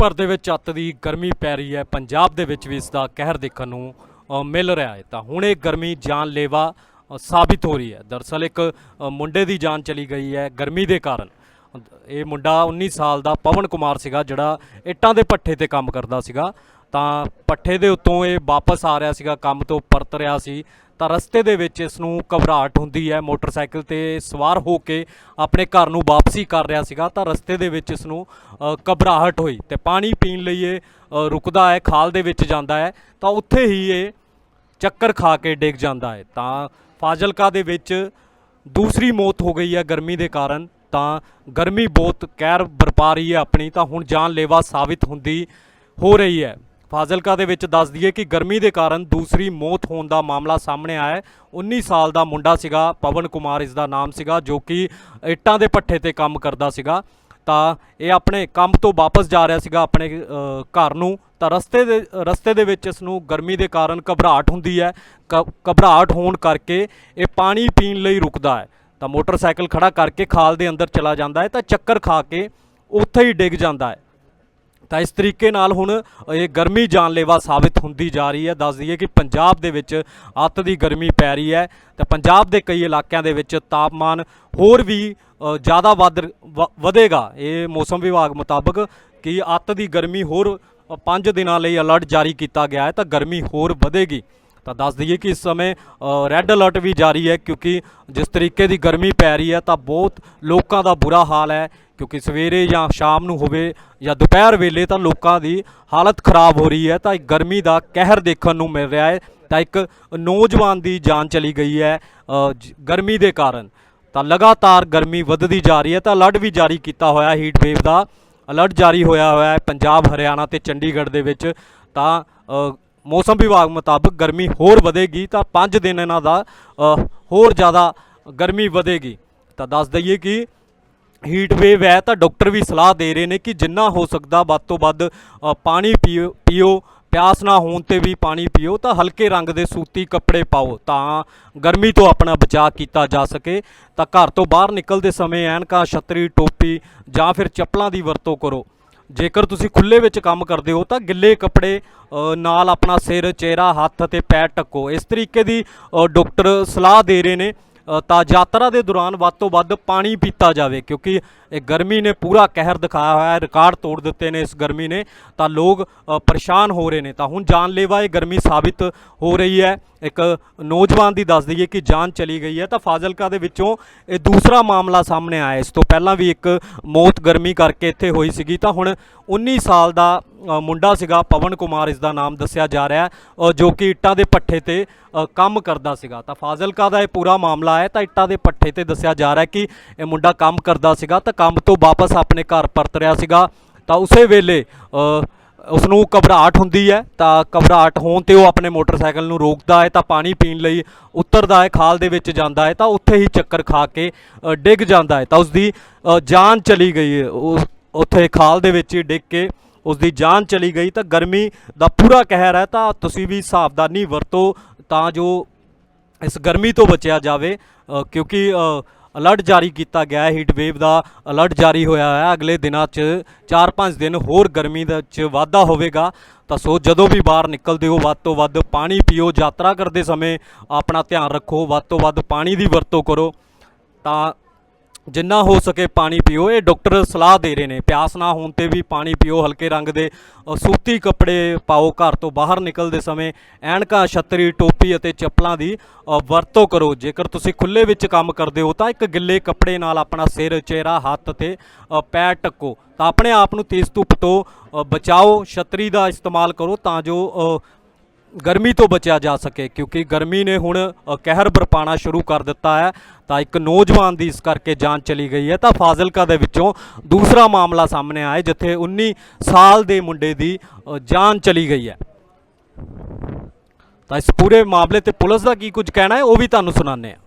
ਭਰ ਦੇ ਵਿੱਚ ਅੱਤ ਦੀ ਗਰਮੀ ਪੈ ਰਹੀ ਹੈ। ਪੰਜਾਬ ਦੇ ਵਿੱਚ ਵੀ ਇਸ ਦਾ ਕਹਿਰ ਦੇਖਣ ਨੂੰ ਮਿਲ ਰਿਹਾ ਹੈ। ਤਾਂ ਹੁਣ ਇਹ ਗਰਮੀ ਜਾਨਲੇਵਾ ਸਾਬਿਤ ਹੋ ਰਹੀ ਹੈ। ਦਰਅਸਲ ਇੱਕ ਮੁੰਡੇ ਦੀ ਜਾਨ ਚਲੀ ਗਈ ਹੈ ਗਰਮੀ ਦੇ ਕਾਰਨ। ਇਹ ਮੁੰਡਾ 19 ਸਾਲ ਦਾ ਪਵਨ ਕੁਮਾਰ ਸੀਗਾ, ਜਿਹੜਾ ਇੱਟਾਂ ਦੇ ਪੱਠੇ ਤੇ ਕੰਮ ਕਰਦਾ ਸੀਗਾ। ਤਾਂ ਪੱਠੇ ਦੇ ਉੱਤੋਂ ਇਹ ਵਾਪਸ ਆ ਰਿਹਾ ਸੀਗਾ, ਕੰਮ ਤੋਂ ਪਰਤ ਰਿਹਾ ਸੀ। ਤਾਂ ਰਸਤੇ ਦੇ ਵਿੱਚ ਇਸ ਨੂੰ ਘਬਰਾਹਟ ਹੁੰਦੀ ਹੈ। ਮੋਟਰਸਾਈਕਲ ਤੇ ਸਵਾਰ ਹੋ ਕੇ ਆਪਣੇ ਘਰ ਨੂੰ ਵਾਪਸੀ ਕਰ ਰਿਹਾ ਸੀਗਾ ਤਾਂ ਰਸਤੇ ਦੇ ਵਿੱਚ ਇਸ ਨੂੰ ਘਬਰਾਹਟ ਹੋਈ ਤੇ ਪਾਣੀ ਪੀਣ ਲਈ ਇਹ ਰੁਕਦਾ ਹੈ, ਖਾਲ ਦੇ ਵਿੱਚ ਜਾਂਦਾ ਹੈ। ਤਾਂ ਉੱਥੇ ਹੀ ਇਹ ਚੱਕਰ ਖਾ ਕੇ ਡਿੱਗ ਜਾਂਦਾ ਹੈ। ਤਾਂ ਫਾਜ਼ਿਲਕਾ ਦੇ ਵਿੱਚ ਦੂਸਰੀ ਮੌਤ ਹੋ ਗਈ ਹੈ ਗਰਮੀ ਦੇ ਕਾਰਨ। ਤਾਂ ਗਰਮੀ ਬਹੁਤ ਕਹਿਰ ਬਰਪਾ ਰਹੀ ਹੈ ਆਪਣੀ। ਤਾਂ ਹੁਣ ਜਾਨਲੇਵਾ ਸਾਬਿਤ ਹੁੰਦੀ, ਹੋ ਰਹੀ ਹੈ। ਫਾਜ਼ਿਲਕਾ ਦੇ ਵਿੱਚ ਦੱਸ ਦਈਏ ਕਿ ਗਰਮੀ ਦੇ ਕਾਰਨ ਦੂਸਰੀ ਮੌਤ ਹੋਣ ਦਾ ਮਾਮਲਾ ਸਾਹਮਣੇ ਆਇਆ ਹੈ। 19 ਸਾਲ ਦਾ ਮੁੰਡਾ ਸੀਗਾ, ਪਵਨ ਕੁਮਾਰ ਇਸ ਦਾ ਨਾਮ ਸੀਗਾ, ਜੋ ਕਿ ਇੱਟਾਂ ਦੇ ਪੱਠੇ ਤੇ ਕੰਮ ਕਰਦਾ ਸੀਗਾ। ਤਾਂ ਇਹ ਆਪਣੇ ਕੰਮ ਤੋਂ ਵਾਪਸ ਜਾ ਰਿਹਾ ਸੀਗਾ, ਆਪਣੇ ਘਰ ਨੂੰ। ਤਾਂ ਰਸਤੇ ਦੇ ਰਸਤੇ ਦੇ ਵਿੱਚ ਇਸ ਨੂੰ ਗਰਮੀ ਦੇ ਕਾਰਨ ਘਬਰਾਹਟ ਹੁੰਦੀ ਹੈ। ਕ- ਘਬਰਾਹਟ ਹੋਣ ਕਰਕੇ ਇਹ ਪਾਣੀ ਪੀਣ ਲਈ ਰੁਕਦਾ ਹੈ। ਤਾਂ ਮੋਟਰਸਾਈਕਲ ਖੜਾ ਕਰਕੇ ਖਾਲ ਦੇ ਅੰਦਰ ਚਲਾ ਜਾਂਦਾ ਹੈ। ਤਾਂ ਚੱਕਰ ਖਾ ਕੇ ਉੱਥੇ ਹੀ ਡਿੱਗ ਜਾਂਦਾ ਹੈ। ਤਾਂ ਇਸ ਤਰੀਕੇ ਨਾਲ ਹੁਣ ਇਹ ਗਰਮੀ ਜਾਨਲੇਵਾ ਸਾਬਿਤ ਹੁੰਦੀ ਜਾ ਰਹੀ ਹੈ। ਦੱਸ ਦਈਏ ਕਿ ਪੰਜਾਬ ਦੇ ਵਿੱਚ ਅੱਤ ਦੀ ਗਰਮੀ ਪੈ ਰਹੀ ਹੈ ਤੇ ਪੰਜਾਬ ਦੇ ਕਈ ਇਲਾਕਿਆਂ ਦੇ ਵਿੱਚ ਤਾਪਮਾਨ ਹੋਰ ਵੀ ਜ਼ਿਆਦਾ ਵੱਧ ਵ- ਵਧੇਗਾ। ਇਹ ਮੌਸਮ ਵਿਭਾਗ ਮੁਤਾਬਕ ਕਿ ਅੱਤ ਦੀ ਗਰਮੀ ਹੋਰ 5 ਦਿਨਾਂ ਲਈ ਅਲਰਟ ਜਾਰੀ ਕੀਤਾ ਗਿਆ ਹੈ ਤਾਂ ਗਰਮੀ ਹੋਰ ਵਧੇਗੀ। ਤਾਂ ਦੱਸ ਦਈਏ ਕਿ ਇਸ ਸਮੇਂ ਰੈੱਡ ਅਲਰਟ ਵੀ ਜਾਰੀ ਹੈ ਕਿਉਂਕਿ ਜਿਸ ਤਰੀਕੇ ਦੀ ਗਰਮੀ ਪੈ ਰਹੀ ਹੈ ਤਾਂ ਬਹੁਤ ਲੋਕਾਂ ਦਾ ਬੁਰਾ ਹਾਲ ਹੈ ਕਿਉਂਕਿ ਸਵੇਰੇ ਜਾਂ ਸ਼ਾਮ ਨੂੰ ਹੋਵੇ ਜਾਂ ਦੁਪਹਿਰ ਵੇਲੇ ਤਾਂ ਲੋਕਾਂ ਦੀ ਹਾਲਤ ਖਰਾਬ ਹੋ ਰਹੀ ਹੈ ਤਾਂ ਇੱਕ ਗਰਮੀ ਦਾ ਕਹਿਰ ਦੇਖਣ ਨੂੰ ਮਿਲ ਰਿਹਾ ਹੈ ਤਾਂ ਇੱਕ ਨੌਜਵਾਨ ਦੀ ਜਾਨ ਚਲੀ ਗਈ ਹੈ ਜ- ਗਰਮੀ ਦੇ ਕਾਰਨ। ਤਾਂ ਲਗਾਤਾਰ ਗਰਮੀ ਵੱਧਦੀ ਜਾ ਰਹੀ ਹੈ ਤਾਂ ਅਲਰਟ ਵੀ ਜਾਰੀ ਕੀਤਾ ਹੋਇਆ ਹੀਟ ਵੇਵ ਦਾ। ਅਲਰਟ ਜਾਰੀ ਹੋਇਆ ਹੋਇਆ ਹੈ ਪੰਜਾਬ, ਹਰਿਆਣਾ ਤੇ ਚੰਡੀਗੜ੍ਹ ਦੇ ਵਿੱਚ ਤਾਂ ਮੌਸਮ ਵਿਭਾਗ ਮੁਤਾਬਕ ਗਰਮੀ ਹੋਰ ਵਧੇਗੀ ਤਾਂ 5 ਦਿਨ ਇਹਨਾਂ ਦਾ ਹੋਰ ਜ਼ਿਆਦਾ ਗਰਮੀ ਵਧੇਗੀ। ਤਾਂ ਦੱਸ ਦਈਏ ਕਿ ਹੀਟ ਵੇਵ ਹੈ ਤਾਂ ਡਾਕਟਰ ਵੀ ਸਲਾਹ ਦੇ ਰਹੇ ਨੇ ਕਿ ਜਿੰਨਾ ਹੋ ਸਕਦਾ ਵੱਧ ਤੋਂ ਵੱਧ ਪਾਣੀ ਪੀਓ ਪੀਓ, ਪਿਆਸ ਨਾ ਹੋਣ ਤੇ ਵੀ ਪਾਣੀ ਪੀਓ ਤਾਂ ਹਲਕੇ ਰੰਗ ਦੇ ਸੂਤੀ ਕੱਪੜੇ ਪਾਓ ਤਾਂ ਗਰਮੀ ਤੋਂ ਆਪਣਾ ਬਚਾਅ ਕੀਤਾ ਜਾ ਸਕੇ। ਤਾਂ ਘਰ ਤੋਂ ਬਾਹਰ ਨਿਕਲਦੇ ਸਮੇਂ ਐਨਕਾਂ, ਛਤਰੀ, ਟੋਪੀ ਜਾਂ ਫਿਰ ਚੱਪਲਾਂ ਦੀ ਵਰਤੋਂ ਕਰੋ। ਜੇਕਰ ਤੁਸੀਂ ਖੁੱਲੇ ਵਿੱਚ ਕੰਮ ਕਰਦੇ ਹੋ ਤਾਂ ਗਿੱਲੇ ਕੱਪੜੇ ਨਾਲ ਆਪਣਾ ਸਿਰ ਚਿਹਰਾ ਹੱਥ ਅਤੇ ਪੈਰ ਢੱਕੋ ਇਸ ਤਰੀਕੇ ਦੀ ਅ, ਡਾਕਟਰ ਸਲਾਹ ਦੇ ਰਹੇ ਨੇ। ਤਾਂ ਯਾਤਰਾ ਦੇ ਦੌਰਾਨ ਵੱਧ ਤੋਂ ਵੱਧ ਪਾਣੀ ਪੀਤਾ ਜਾਵੇ, ਕਿਉਂਕਿ ਇਹ ਗਰਮੀ ਨੇ ਪੂਰਾ ਕਹਿਰ ਦਿਖਾਇਆ ਹੋਇਆ ਹੈ ਰਿਕਾਰਡ ਤੋੜ ਦਿੱਤੇ ਨੇ ਇਸ ਗਰਮੀ ਨੇ, ਤਾਂ ਲੋਕ ਪਰੇਸ਼ਾਨ ਹੋ ਰਹੇ ਨੇ। ਤਾਂ ਹੁਣ ਜਾਨਲੇਵਾ ਇਹ ਗਰਮੀ ਸਾਬਿਤ ਹੋ ਰਹੀ ਹੈ। ਇੱਕ ਨੌਜਵਾਨ ਦੀ ਦੱਸ ਦਈਏ ਕਿ ਜਾਨ ਚਲੀ ਗਈ ਹੈ, ਤਾਂ ਫਾਜ਼ਿਲਕਾ ਦੇ ਵਿੱਚੋਂ ਇਹ ਦੂਸਰਾ ਮਾਮਲਾ ਸਾਹਮਣੇ ਆਇਆ ਇਸ ਤੋਂ ਪਹਿਲਾਂ ਵੀ ਇੱਕ ਮੌਤ ਗਰਮੀ ਕਰਕੇ ਇੱਥੇ ਹੋਈ ਸੀਗੀ, ਤਾਂ ਹੁਣ 19 ਸਾਲ ਦਾ ਮੁੰਡਾ ਸੀਗਾ ਪਵਨ ਕੁਮਾਰ ਇਸ ਦਾ ਨਾਮ ਦੱਸਿਆ ਜਾ ਰਿਹਾ ਹੈ ਜੋ ਕਿ ਇੱਟਾਂ ਦੇ ਪੱਠੇ ਤੇ ਕੰਮ ਕਰਦਾ ਸੀਗਾ। ਤਾਂ ਫਾਜ਼ਿਲਕਾ ਦਾ ਇਹ ਪੂਰਾ ਮਾਮਲਾ ਹੈ ਤਾਂ ਇੱਟਾਂ ਦੇ ਪੱਠੇ ਤੇ ਦੱਸਿਆ ਜਾ ਰਿਹਾ ਕਿ ਇਹ ਮੁੰਡਾ ਕੰਮ ਕਰਦਾ ਸੀਗਾ ਤਾਂ ਕੰਮ ਤੋਂ ਵਾਪਸ ਆਪਣੇ ਘਰ ਪਰਤ ਰਿਹਾ ਸੀਗਾ। ਤਾਂ ਉਸੇ ਵੇਲੇ ਅ, ਉਸ ਨੂੰ ਘਬਰਾਹਟ ਹੁੰਦੀ ਹੈ ਤਾਂ ਘਬਰਾਹਟ ਹੋਣ ਤੇ ਉਹ ਆਪਣੇ ਮੋਟਰਸਾਈਕਲ ਨੂੰ ਰੋਕਦਾ ਹੈ ਤਾਂ ਪਾਣੀ ਪੀਣ ਲਈ ਉਤਰਦਾ ਹੈ ਖਾਲ ਦੇ ਵਿੱਚ ਜਾਂਦਾ ਹੈ ਤਾਂ ਉੱਥੇ ਹੀ ਚੱਕਰ ਖਾ ਕੇ ਡਿੱਗ ਜਾਂਦਾ ਹੈ। ਤਾਂ ਉਸ ਦੀ ਜਾਨ ਚਲੀ ਗਈ ਹੈ ਉਸ ਉੱਥੇ ਖਾਲ ਦੇ ਵਿੱਚ ਡਿੱਗ ਕੇ ਉਸ ਦੀ ਜਾਨ ਚਲੀ ਗਈ। ਤਾਂ ਗਰਮੀ ਦਾ ਪੂਰਾ ਕਹਿਰ ਹੈ, ਤਾਂ ਤੁਸੀਂ ਵੀ ਸਾਵਧਾਨੀ ਵਰਤੋ ਤਾਂ ਜੋ ਇਸ ਗਰਮੀ ਤੋਂ ਬਚਿਆ ਜਾਵੇ। ਕਿਉਂਕਿ ਅਲਰਟ ਜਾਰੀ ਕੀਤਾ ਗਿਆ ਹੈ, ਹੀਟ ਵੇਵ ਦਾ ਅਲਰਟ ਜਾਰੀ ਹੋਇਆ ਹੈ। ਅਗਲੇ ਦਿਨਾਂ 'ਚ 4-5 ਦਿਨ ਹੋਰ ਗਰਮੀ ਦੇ 'ਚ ਵਾਧਾ ਹੋਵੇਗਾ। ਤਾਂ ਸੋ ਜਦੋਂ ਵੀ ਬਾਹਰ ਨਿਕਲਦੇ ਹੋ, ਵੱਧ ਤੋਂ ਵੱਧ ਪਾਣੀ ਪੀਓ। ਯਾਤਰਾ ਕਰਦੇ ਸਮੇਂ ਆਪਣਾ ਧਿਆਨ ਰੱਖੋ। ਵੱਧ ਤੋਂ ਵੱਧ ਪਾਣੀ ਦੀ ਵਰਤੋਂ ਕਰੋ। ਤਾਂ ਜਿੰਨਾ ਹੋ ਸਕੇ ਪਾਣੀ ਪੀਓ। ਇਹ ਡਾਕਟਰ ਸਲਾਹ ਦੇ ਰਹੇ ਨੇ। ਪਿਆਸ ਨਾ ਹੋਣ ਤੇ ਵੀ ਪਾਣੀ ਪੀਓ, ਹਲਕੇ ਰੰਗ ਦੇ। ਸੂਤੀ ਕੱਪੜੇ ਪਾਓ, ਘਰ ਤੋਂ ਬਾਹਰ ਨਿਕਲਦੇ ਸਮੇਂ ਐਨਕਾਂ, ਛਤਰੀ, ਟੋਪੀ ਅਤੇ ਚੱਪਲਾਂ ਦੀ ਵਰਤੋਂ ਕਰੋ। ਜੇਕਰ ਤੁਸੀਂ ਖੁੱਲੇ ਵਿੱਚ ਕੰਮ ਕਰਦੇ ਹੋ ਤਾਂ ਇੱਕ ਗਿੱਲੇ ਕੱਪੜੇ ਨਾਲ ਆਪਣਾ ਸਿਰ, ਚਿਹਰਾ, ਹੱਥ ਤੇ ਪੈਰ ਢੱਕੋ। ਤਾਂ ਆਪਣੇ ਆਪ ਨੂੰ ਤੇਜ਼ ਧੁੱਪ ਤੋਂ ਬਚਾਓ। ਛਤਰੀ ਦਾ ਇਸਤੇਮਾਲ ਕਰੋ ਤਾਂ ਜੋ ਗਰਮੀ ਤੋਂ ਬਚਿਆ ਜਾ ਸਕੇ ਕਿਉਂਕਿ ਗਰਮੀ ਨੇ ਹੁਣ ਕਹਿਰ ਬਰਪਾਣਾ ਸ਼ੁਰੂ ਕਰ ਦਿੱਤਾ ਹੈ। ਤਾਂ ਇੱਕ ਨੌਜਵਾਨ ਦੀ ਇਸ ਕਰਕੇ ਜਾਨ ਚਲੀ ਗਈ ਹੈ। ਤਾਂ ਫਾਜ਼ਿਲਕਾ ਦੇ ਵਿੱਚੋਂ ਦੂਸਰਾ ਮਾਮਲਾ ਸਾਹਮਣੇ ਆਇਆ ਜਿੱਥੇ 19 ਸਾਲ ਦੇ ਮੁੰਡੇ ਦੀ ਅ, ਜਾਨ ਚਲੀ ਗਈ ਹੈ। ਤਾਂ ਇਸ ਪੂਰੇ ਮਾਮਲੇ ਤੇ ਪੁਲਿਸ ਦਾ ਕੀ ਕੁਝ ਕਹਿਣਾ ਹੈ ਉਹ ਵੀ ਤੁਹਾਨੂੰ ਸੁਣਾਉਂਦੇ ਹਾਂ।